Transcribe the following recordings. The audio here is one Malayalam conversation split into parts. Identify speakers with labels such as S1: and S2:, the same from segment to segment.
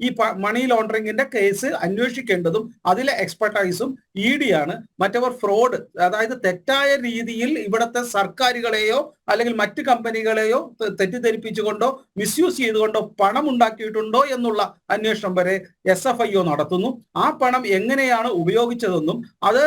S1: ഈ മണി ലോണ്ടറിംഗിന്റെ കേസ് അന്വേഷിക്കേണ്ടതും അതിലെ എക്സ്പെർട്ടൈസും ഇ ഡി ആണ്. മറ്റവർ ഫ്രോഡ് അതായത് തെറ്റായ രീതിയിൽ ഇവിടുത്തെ സർക്കാരുകളെയോ അല്ലെങ്കിൽ മറ്റ് കമ്പനികളെയോ തെറ്റിദ്ധരിപ്പിച്ചുകൊണ്ടോ മിസ്യൂസ് ചെയ്തുകൊണ്ടോ പണം ഉണ്ടാക്കിയിട്ടുണ്ടോ എന്നുള്ള അന്വേഷണം വരെ എസ് എഫ് ഐ ഒ നടത്തുന്നു. ആ പണം എങ്ങനെയാണ് ഉപയോഗിച്ചതെന്നും അത്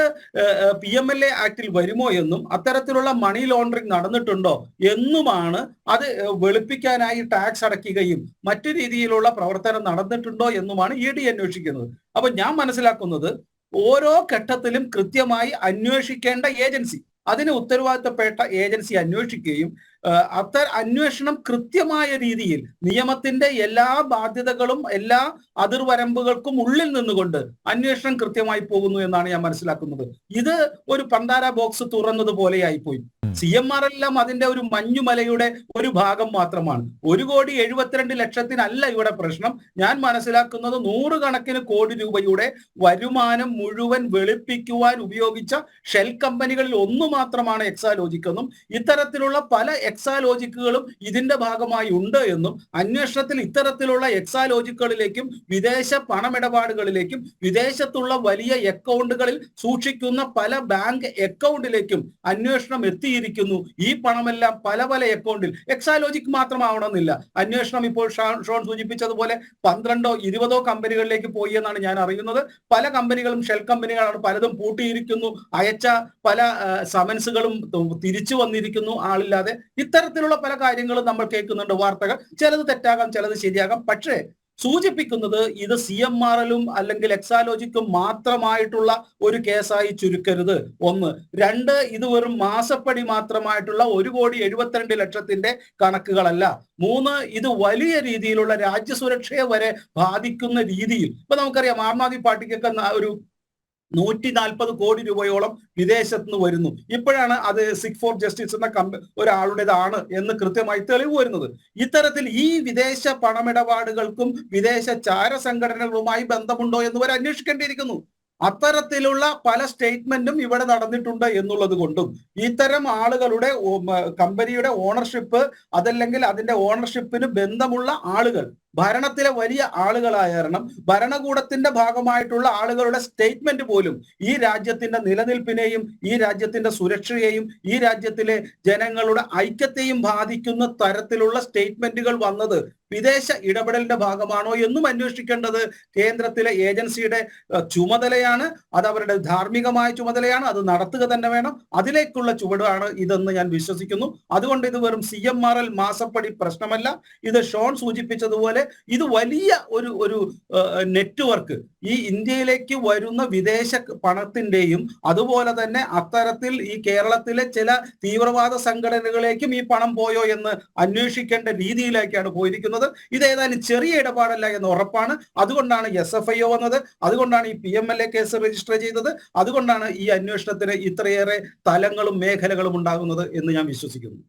S1: പി എം എൽ എ ആക്ടിൽ വരുമോ എന്നും അത്തരത്തിലുള്ള മണി ലോണ്ടറിംഗ് നടന്നിട്ടുണ്ടോ എന്നുമാണ് അത് വെളുപ്പിക്കാനായി ടാക്സ് അടയ്ക്കുകയും മറ്റു രീതിയിലുള്ള പ്രവർത്തനം നടന്നിട്ടുണ്ടോ എന്നുമാണ് ഇ ഡി അന്വേഷിക്കുന്നത്. അപ്പൊ ഞാൻ മനസ്സിലാക്കുന്നത് ഓരോ ഘട്ടത്തിലും കൃത്യമായി അന്വേഷിക്കേണ്ട ഏജൻസി അതിന് ഉത്തരവാദിത്തപ്പെട്ട ഏജൻസി അന്വേഷിക്കുകയും അത്ത അന്വേഷണം കൃത്യമായ രീതിയിൽ നിയമത്തിന്റെ എല്ലാ ബാധ്യതകളും എല്ലാ അതിർവരമ്പുകൾക്കും ഉള്ളിൽ നിന്നുകൊണ്ട് അന്വേഷണം കൃത്യമായി പോകുന്നു എന്നാണ് ഞാൻ മനസ്സിലാക്കുന്നത്. ഇത് ഒരു പന്താര ബോക്സ് തുറന്നത് പോയി സി എം ആർ എല്ലാം അതിന്റെ ഒരു മഞ്ഞുമലയുടെ ഒരു ഭാഗം മാത്രമാണ്. ഒരു കോടി എഴുപത്തിരണ്ട് ലക്ഷത്തിനല്ല ഇവിടെ പ്രശ്നം. ഞാൻ മനസ്സിലാക്കുന്നത് നൂറുകണക്കിന് കോടി രൂപയുടെ വരുമാനം മുഴുവൻ വെളുപ്പിക്കുവാൻ ഉപയോഗിച്ച ഷെൽ കമ്പനികളിൽ ഒന്നു മാത്രമാണ് എക്സാലോജിക് എന്നും ഇത്തരത്തിലുള്ള പല എക്സാലോജിക്കുകളും ഇതിന്റെ ഭാഗമായി ഉണ്ട് എന്നും അന്വേഷണത്തിൽ ഇത്തരത്തിലുള്ള എക്സാലോജിക്കുകളിലേക്കും വിദേശ പണമിടപാടുകളിലേക്കും വിദേശത്തുള്ള വലിയ അക്കൗണ്ടുകളിൽ സൂക്ഷിക്കുന്ന പല ബാങ്ക് അക്കൗണ്ടിലേക്കും അന്വേഷണം എത്തിയിരിക്കുന്നു ഈ പണമെല്ലാം പല പല അക്കൗണ്ടിൽ എക്സാലോജിക് മാത്രമാവണമെന്നില്ല. അന്വേഷണം ഇപ്പോൾ ഷോൺ സൂചിപ്പിച്ചതുപോലെ പന്ത്രണ്ടോ ഇരുപതോ കമ്പനികളിലേക്ക് പോയി എന്നാണ് ഞാൻ അറിയുന്നത്. പല കമ്പനികളും ഷെൽ കമ്പനികളാണ് പലതും പൂട്ടിയിരിക്കുന്നു. അയച്ച പല സമൻസുകളും തിരിച്ചു വന്നിരിക്കുന്നു ആളില്ലാതെ. ഇത്തരത്തിലുള്ള പല കാര്യങ്ങളും നമ്മൾ കേൾക്കുന്നുണ്ട് വാർത്തകൾ. ചിലത് തെറ്റാകാം ചിലത് ശരിയാകാം. പക്ഷേ സൂചിപ്പിക്കുന്നത് ഇത് സി എം ആർ എല്ലും അല്ലെങ്കിൽ എക്സാലോജിക്കും മാത്രമായിട്ടുള്ള ഒരു കേസായി ചുരുക്കരുത്. ഒന്ന്. രണ്ട് ഇത് വെറും മാസപ്പടി മാത്രമായിട്ടുള്ള ഒരു കോടി എഴുപത്തിരണ്ട് ലക്ഷത്തിന്റെ കണക്കുകളല്ല. മൂന്ന് ഇത് വലിയ രീതിയിലുള്ള രാജ്യസുരക്ഷയെ വരെ ബാധിക്കുന്ന രീതിയിൽ. ഇപ്പൊ നമുക്കറിയാം ആം ആദ്മി പാർട്ടിക്കൊക്കെ ഒരു നൂറ്റി നാൽപ്പത് കോടി രൂപയോളം വിദേശത്ത് നിന്ന് വരുന്നു. ഇപ്പോഴാണ് അത് സിക് ഫോർ ജസ്റ്റിസ് എന്ന കമ്പ ഒരാളുടേതാണ് എന്ന് കൃത്യമായി തെളിവ് വരുന്നത്. ഇത്തരത്തിൽ ഈ വിദേശ പണമിടപാടുകൾക്കും വിദേശ ചാര സംഘടനകളുമായി ബന്ധമുണ്ടോ എന്ന് വരെ അന്വേഷിക്കേണ്ടിയിരിക്കുന്നു. അത്തരത്തിലുള്ള പല സ്റ്റേറ്റ്മെന്റും ഇവിടെ നടന്നിട്ടുണ്ട് എന്നുള്ളത് കൊണ്ടും ഇത്തരം ആളുകളുടെ കമ്പനിയുടെ ഓണർഷിപ്പ് അതല്ലെങ്കിൽ അതിന്റെ ഓണർഷിപ്പിന് ബന്ധമുള്ള ആളുകൾ ഭരണത്തിലെ വലിയ ആളുകളായ കാരണം ഭരണകൂടത്തിന്റെ ഭാഗമായിട്ടുള്ള ആളുകളുടെ സ്റ്റേറ്റ്മെന്റ് പോലും ഈ രാജ്യത്തിന്റെ നിലനിൽപ്പിനെയും ഈ രാജ്യത്തിന്റെ സുരക്ഷയെയും ഈ രാജ്യത്തിലെ ജനങ്ങളുടെ ഐക്യത്തെയും ബാധിക്കുന്ന തരത്തിലുള്ള സ്റ്റേറ്റ്മെന്റുകൾ വന്നത് വിദേശ ഇടപെടലിന്റെ ഭാഗമാണോ എന്നും അന്വേഷിക്കേണ്ടത് കേന്ദ്രത്തിലെ ഏജൻസിയുടെ ചുമതലയാണ്. അത് അവരുടെ ധാർമ്മികമായ ചുമതലയാണ്. അത് നടത്തുക തന്നെ വേണം. അതിലേക്കുള്ള ചുവടാണ് ഇതെന്ന് ഞാൻ വിശ്വസിക്കുന്നു. അതുകൊണ്ട് ഇത് വെറും സി എം ആർ എൽ മാസപ്പടി പ്രശ്നമല്ല. ഇത് ഷോൺ സൂചിപ്പിച്ചതുപോലെ ഇത് വലിയ ഒരു ഒരു നെറ്റ്വർക്ക്. ഈ ഇന്ത്യയിലേക്ക് വരുന്ന വിദേശ പണത്തിന്റെയും അതുപോലെ തന്നെ അത്തരത്തിൽ ഈ കേരളത്തിലെ ചില തീവ്രവാദ സംഘടനകളിലേക്കും ഈ പണം പോയോ എന്ന് അന്വേഷിക്കേണ്ട രീതിയിലേക്കാണ് പോയിരിക്കുന്നത്. ഇത് ഏതായാലും ചെറിയ ഇടപാടല്ല എന്ന് ഉറപ്പാണ്. അതുകൊണ്ടാണ് എസ് എഫ് ഐ ഒ വന്നത്. അതുകൊണ്ടാണ് ഈ P M L A case register ചെയ്തത്. അതുകൊണ്ടാണ് ഈ അന്വേഷണത്തിന് ഇത്രയേറെ തലങ്ങളും മേഖലകളും ഉണ്ടാകുന്നത് എന്ന് ഞാൻ വിശ്വസിക്കുന്നു.